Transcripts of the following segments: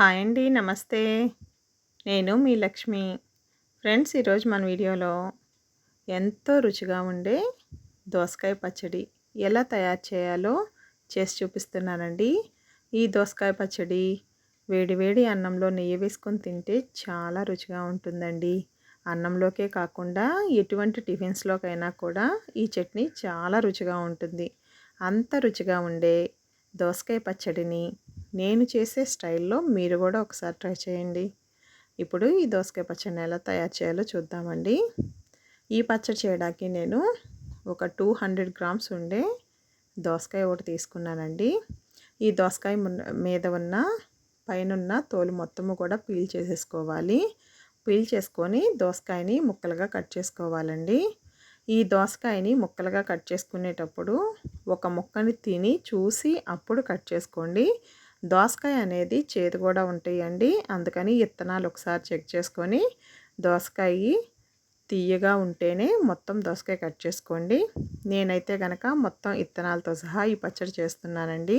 Hi అండి నమస్తే. నేను మీ లక్ష్మి. ఫ్రెండ్స్ ఈరోజు మన వీడియోలో ఎంతో రుచిగా ఉండే దోసకాయ పచ్చడి ఎలా తయారు చేయాలో చేసి చూపిస్తున్నానండి. ఈ దోసకాయ పచ్చడి వేడివేడి అన్నంలో నెయ్యి వేసుకొని తింటే చాలా రుచిగా ఉంటుందండి. అన్నంలోకే కాకుండా ఎటువంటి టిఫిన్స్లోకైనా కూడా ఈ చట్నీ చాలా రుచిగా ఉంటుంది. అంత రుచిగా ఉండే దోసకాయ పచ్చడిని నేను చేసే స్టైల్లో మీరు కూడా ఒకసారి ట్రై చేయండి. ఇప్పుడు ఈ దోసకాయ పచ్చడిని ఎలా తయారు చేయాలో చూద్దామండి. ఈ పచ్చడి చేయడానికి నేను ఒక టూ హండ్రెడ్ గ్రామ్స్ ఉండే దోసకాయ ఒకటి తీసుకున్నానండి. ఈ దోసకాయ మీద ఉన్న పైన తోలు మొత్తము కూడా పీల్ చేసేసుకోవాలి. పీల్ చేసుకొని దోసకాయని ముక్కలుగా కట్ చేసుకోవాలండి. ఈ దోసకాయని ముక్కలుగా కట్ చేసుకునేటప్పుడు ఒక ముక్కని తిని చూసి అప్పుడు కట్ చేసుకోండి. దోసకాయ అనేది చేదు కూడా ఉంటాయండి. అందుకని ఇత్తనాలు ఒకసారి చెక్ చేసుకొని దోసకాయ తీయగా ఉంటేనే మొత్తం దోసకాయ కట్ చేసుకోండి. నేనైతే కనుక మొత్తం ఇత్తనాలతో సహా ఈ పచ్చడి చేస్తున్నానండి.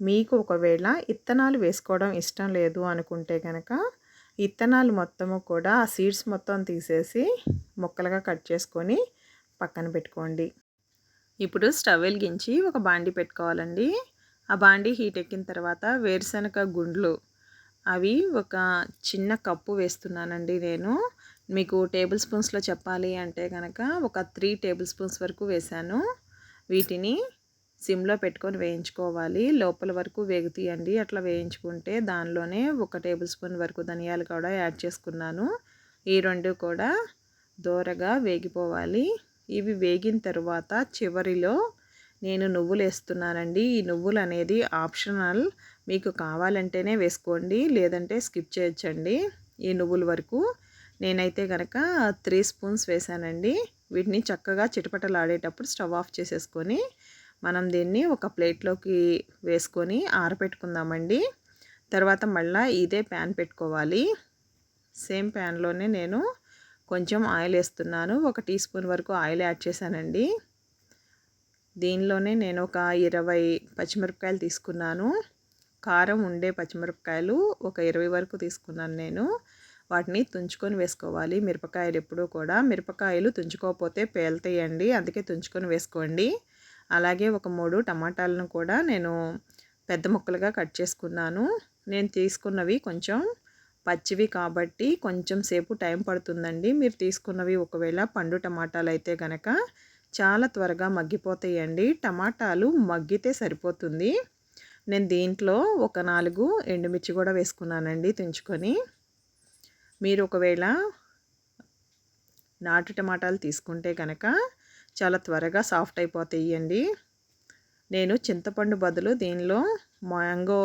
మీకు ఒకవేళ ఇత్తనాలు వేసుకోవడం ఇష్టం లేదు అనుకుంటే కనుక ఇత్తనాలు మొత్తము కూడా ఆ సీడ్స్ మొత్తం తీసేసి ముక్కలుగా కట్ చేసుకొని పక్కన పెట్టుకోండి. ఇప్పుడు స్టవ్ వెలిగించి ఒక బాండి పెట్టుకోవాలండి. ఆ బాండీ హీట్ ఎక్కిన తర్వాత వేరుశనగ గుండ్లు. అవి ఒక చిన్న కప్పు వేస్తున్నానండి నేను. మీకు టేబుల్ స్పూన్స్లో చెప్పాలి అంటే కనుక ఒక త్రీ టేబుల్ స్పూన్స్ వరకు వేశాను. వీటిని సిమ్లో పెట్టుకొని వేయించుకోవాలి. లోపల వరకు వేగుతీయండి. అట్లా వేయించుకుంటే దానిలోనే ఒక టేబుల్ స్పూన్ వరకు ధనియాలు కూడా యాడ్ చేసుకున్నాను. ఈ రెండు కూడా దోరగా వేగిపోవాలి. ఇవి వేగిన తర్వాత చివరిలో నేను నువ్వులు వేస్తున్నానండి. ఈ నువ్వులు అనేది ఆప్షనల్. మీకు కావాలంటేనే వేసుకోండి. లేదంటే స్కిప్ చేయొచ్చండి. ఈ నువ్వుల వరకు నేనైతే కనుక త్రీ స్పూన్స్ వేసానండి. వీటిని చక్కగా చిటపటలాడేటప్పుడు స్టవ్ ఆఫ్ చేసేసుకొని మనం దీన్ని ఒక ప్లేట్లోకి వేసుకొని ఆరపెట్టుకుందామండి. తర్వాత మళ్ళీ ఇదే ప్యాన్ పెట్టుకోవాలి. సేమ్ ప్యాన్లోనే నేను కొంచెం ఆయిల్ వేస్తున్నాను. ఒక టీ స్పూన్ వరకు ఆయిల్ యాడ్ చేశానండి. దీనిలోనే నేను ఒక ఇరవై పచ్చిమిరపకాయలు తీసుకున్నాను. కారం ఉండే పచ్చిమిరపకాయలు ఒక ఇరవై వరకు తీసుకున్నాను నేను. వాటిని తుంచుకొని వేసుకోవాలి. మిరపకాయలు ఎప్పుడూ కూడా మిరపకాయలు తుంచుకోకపోతే పేలుతాయండి. అందుకే తుంచుకొని వేసుకోండి. అలాగే ఒక మూడు టమాటాలను కూడా నేను పెద్ద ముక్కలుగా కట్ చేసుకున్నాను. నేను తీసుకున్నవి కొంచెం పచ్చివి కాబట్టి కొంచెం సేపు టైం పడుతుందండి. మీరు తీసుకున్నవి ఒకవేళ పండు టమాటాలు అయితే కనుక చాలా త్వరగా మగ్గిపోతాయండి. టమాటాలు మగ్గితే సరిపోతుంది. నేను దీంట్లో ఒక నాలుగు ఎండుమిర్చి కూడా వేసుకున్నానండి తుంచుకొని. మీరు ఒకవేళ నాటు టమాటాలు తీసుకుంటే కనుక చాలా త్వరగా సాఫ్ట్ అయిపోతాయండి. నేను చింతపండు బదులు దీనిలో మ్యాంగో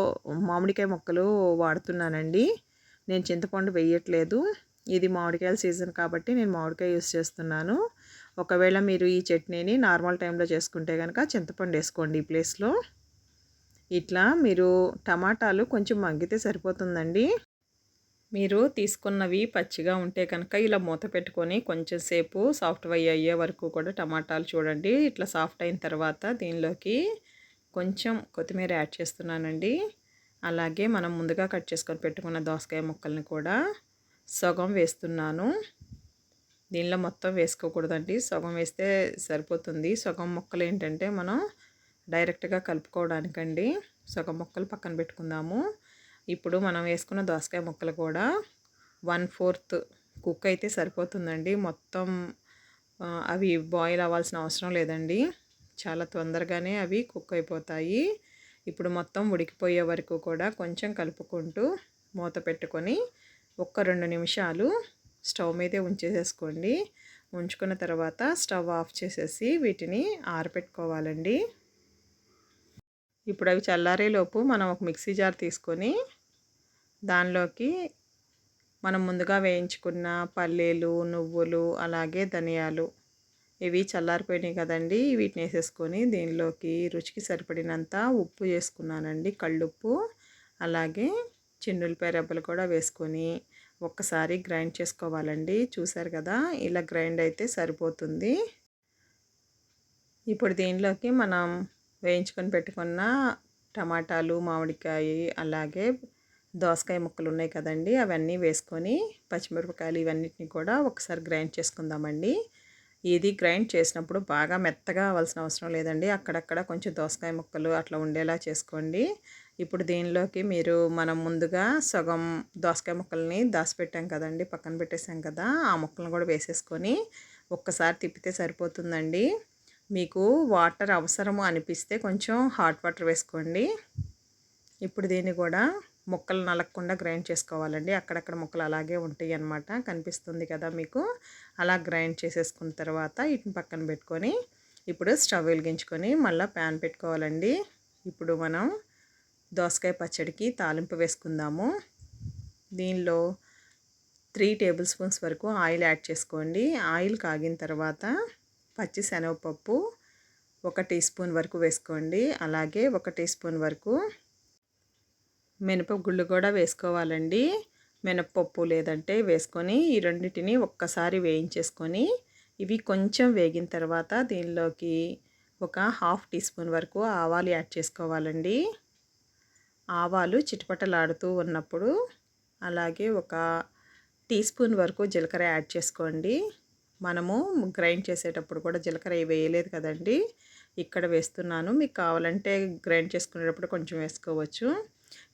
మామిడికాయ మొక్కలు వాడుతున్నానండి. నేను చింతపండు వేయట్లేదు. ఇది మామిడికాయల సీజన్ కాబట్టి నేను మామిడికాయ యూస్ చేస్తున్నాను. ఒకవేళ మీరు ఈ చట్నీని నార్మల్ టైంలో చేసుకుంటే కనుక చింతపండు వేసుకోండి ఈ ప్లేస్లో. ఇట్లా మీరు టమాటాలు కొంచెం మగ్గితే సరిపోతుందండి. మీరు తీసుకున్నవి పచ్చిగా ఉంటే కనుక ఇలా మూత పెట్టుకొని కొంచెం సేపు సాఫ్ట్ అయ్యే వరకు కూడా టమాటాలు చూడండి. ఇట్లా సాఫ్ట్ అయిన తర్వాత దీనిలోకి కొంచెం కొత్తిమీర యాడ్ చేస్తున్నానండి. అలాగే మనం ముందుగా కట్ చేసుకొని పెట్టుకున్న దోసకాయ ముక్కల్ని కూడా సగం వేస్తున్నాను. దీనిలో మొత్తం వేసుకోకూడదండి. సగం వేస్తే సరిపోతుంది. సగం ముక్కలు ఏంటంటే మనం డైరెక్ట్గా కలుపుకోవడానికండి. సగం ముక్కలు పక్కన పెట్టుకుందాము. ఇప్పుడు మనం వేసుకున్న దోసకాయ ముక్కలు కూడా వన్ ఫోర్త్ కుక్ అయితే సరిపోతుందండి. మొత్తం అవి బాయిల్ అవ్వాల్సిన అవసరం లేదండి. చాలా తొందరగానే అవి కుక్ అయిపోతాయి. ఇప్పుడు మొత్తం ఉడికిపోయే వరకు కూడా కొంచెం కలుపుకుంటూ మూత పెట్టుకొని ఒక్క రెండు నిమిషాలు స్టవ్ మీదే ఉంచేసేసుకోండి. ఉంచుకున్న తర్వాత స్టవ్ ఆఫ్ చేసేసి వీటిని ఆరపెట్టుకోవాలండి. ఇప్పుడు అవి చల్లారేలోపు మనం ఒక మిక్సీ జార్ తీసుకొని దానిలోకి మనం ముందుగా వేయించుకున్న పల్లీలు నువ్వులు అలాగే ధనియాలు ఇవి చల్లారిపోయినాయి కదండి. వీటిని వేసేసుకొని దీనిలోకి రుచికి సరిపడినంత ఉప్పు వేసుకున్నానండి. కళ్ళుప్పు అలాగే చిన్నులపాయ రెబ్బలు కూడా వేసుకొని ఒక్కసారి గ్రైండ్ చేసుకోవాలండి. చూసారు కదా? ఇలా గ్రైండ్ అయితే సరిపోతుంది. ఇప్పుడు దీనిలోకి మనం వేయించుకొని పెట్టుకున్న టమాటాలు మామిడికాయ అలాగే దోసకాయ ముక్కలు ఉన్నాయి కదండి. అవన్నీ వేసుకొని పచ్చిమిరపకాయలు ఇవన్నిటిని కూడా ఒకసారి గ్రైండ్ చేసుకుందామండి. ఇది గ్రైండ్ చేసినప్పుడు బాగా మెత్తగా అవ్వాల్సిన అవసరం లేదండి. అక్కడక్కడ కొంచెం దోసకాయ ముక్కలు అట్లా ఉండేలా చేసుకోండి. ఇప్పుడు దీనిలోకి మీరు మనం ముందుగా సగం దోసకాయ ముక్కల్ని దాచిపెట్టాం కదండి పక్కన పెట్టేసాం కదా ఆ ముక్కలను కూడా వేసేసుకొని ఒక్కసారి తిప్పితే సరిపోతుందండి. మీకు వాటర్ అవసరము అనిపిస్తే కొంచెం హాట్ వాటర్ వేసుకోండి. ఇప్పుడు దీన్ని కూడా ముక్కలు నలగకుండా గ్రైండ్ చేసుకోవాలండి. అక్కడక్కడ ముక్కలు అలాగే ఉంటాయి అన్నమాట కనిపిస్తుంది కదా మీకు. అలా గ్రైండ్ చేసేసుకున్న తర్వాత వీటిని పక్కన పెట్టుకొని ఇప్పుడు స్టవ్ వెలిగించుకొని మళ్ళీ ప్యాన్ పెట్టుకోవాలండి. ఇప్పుడు మనం దోసకాయ పచ్చడికి తాలింపు వేసుకుందాము. దీనిలో త్రీ టేబుల్ స్పూన్స్ వరకు ఆయిల్ యాడ్ చేసుకోండి. ఆయిల్ కాగిన తర్వాత పచ్చి శనగపప్పు ఒక టీ స్పూన్ వరకు వేసుకోండి. అలాగే ఒక టీ స్పూన్ వరకు మినపగుళ్ళు కూడా వేసుకోవాలండి. మినపప్పు లేదంటే వేసుకొని ఈ రెండింటిని ఒక్కసారి వేయించేసుకొని ఇవి కొంచెం వేగిన తర్వాత దీనిలోకి ఒక హాఫ్ టీ స్పూన్ వరకు ఆవాలు యాడ్ చేసుకోవాలండి. ఆవాలు చిటపటలాడుతూ ఉన్నప్పుడు అలాగే ఒక టీ స్పూన్ వరకు జీలకర్ర యాడ్ చేసుకోండి. మనము గ్రైండ్ చేసేటప్పుడు కూడా జీలకర్ర వేయలేదు కదండి. ఇక్కడ వేస్తున్నాను. మీకు కావాలంటే గ్రైండ్ చేసుకునేటప్పుడు కొంచెం వేసుకోవచ్చు.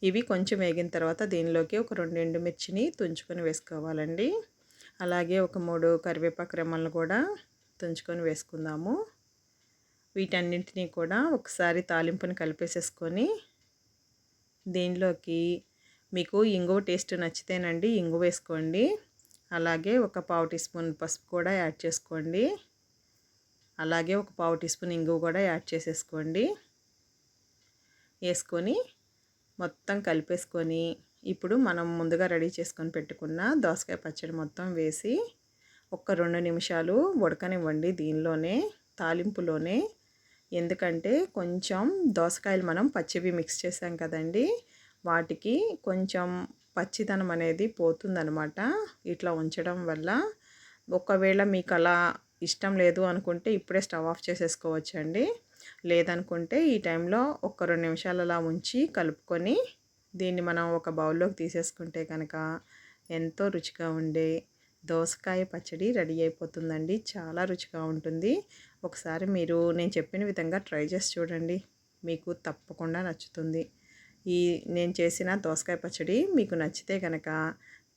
ఇవి కొంచెం వేగిన తర్వాత దీనిలోకి ఒక రెండు ఎండుమిర్చిని తుంచుకొని వేసుకోవాలండి. అలాగే ఒక మూడు కరివేపాకు రెమ్మలను కూడా తుంచుకొని వేసుకుందాము. వీటన్నింటినీ కూడా ఒకసారి తాలింపుని కలిపేసేసుకొని దీనిలోకి మీకు ఇంగువ టేస్ట్ నచ్చితేనండి ఇంగువ వేసుకోండి. అలాగే ఒక పావు టీ స్పూన్ పసుపు కూడా యాడ్ చేసుకోండి. అలాగే ఒక పావు టీ స్పూన్ ఇంగువ కూడా యాడ్ చేసేసుకోండి. వేసుకొని మొత్తం కలిపేసుకొని ఇప్పుడు మనం ముందుగా రెడీ చేసుకొని పెట్టుకున్న దోసకాయ పచ్చడి మొత్తం వేసి ఒక రెండు నిమిషాలు ఉడకనివ్వండి దీనిలోనే తాలింపులోనే. ఎందుకంటే కొంచెం దోసకాయలు మనం పచ్చివి మిక్స్ చేసాం కదండి వాటికి కొంచెం పచ్చిదనం అనేది పోతుందనమాట ఇట్లా ఉంచడం వల్ల. ఒకవేళ మీకు అలా ఇష్టం లేదు అనుకుంటే ఇప్పుడే స్టవ్ ఆఫ్ చేసేసుకోవచ్చండి. లేదనుకుంటే ఈ టైంలో ఒక రెండు నిమిషాలు అలా ఉంచి కలుపుకొని దీన్ని మనం ఒక బౌల్లోకి తీసేసుకుంటే కనుక ఎంతో రుచిగా ఉండే దోసకాయ పచ్చడి రెడీ అయిపోతుందండి. చాలా రుచిగా ఉంటుంది. ఒకసారి మీరు నేను చెప్పిన విధంగా ట్రై చేసి చూడండి. మీకు తప్పకుండా నచ్చుతుంది. ఈ నేను చేసిన దోసకాయ పచ్చడి మీకు నచ్చితే కనుక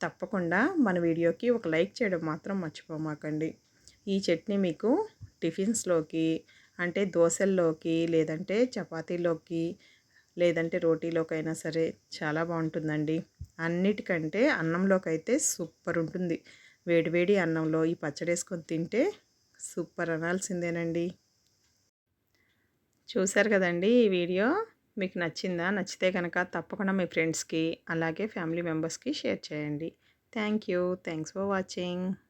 తప్పకుండా మన వీడియోకి ఒక లైక్ చేయడం మాత్రం మర్చిపోమాకండి. ఈ చట్నీ మీకు టిఫిన్స్లోకి అంటే దోశల్లోకి లేదంటే చపాతీలోకి లేదంటే రోటీలోకైనా సరే చాలా బాగుంటుందండి. అన్నిటికంటే అన్నంలోకి అయితే సూపర్ ఉంటుంది. వేడివేడి అన్నంలో ఈ పచ్చడి వేసుకొని తింటే సూపర్ అనాల్సిందేనండి. చూశారు కదండి ఈ వీడియో? మీకు నచ్చిందా? నచ్చితే కనుక తప్పకుండా మీ ఫ్రెండ్స్కి అలాగే ఫ్యామిలీ మెంబర్స్కి షేర్ చేయండి. Thank you. Thanks for watching.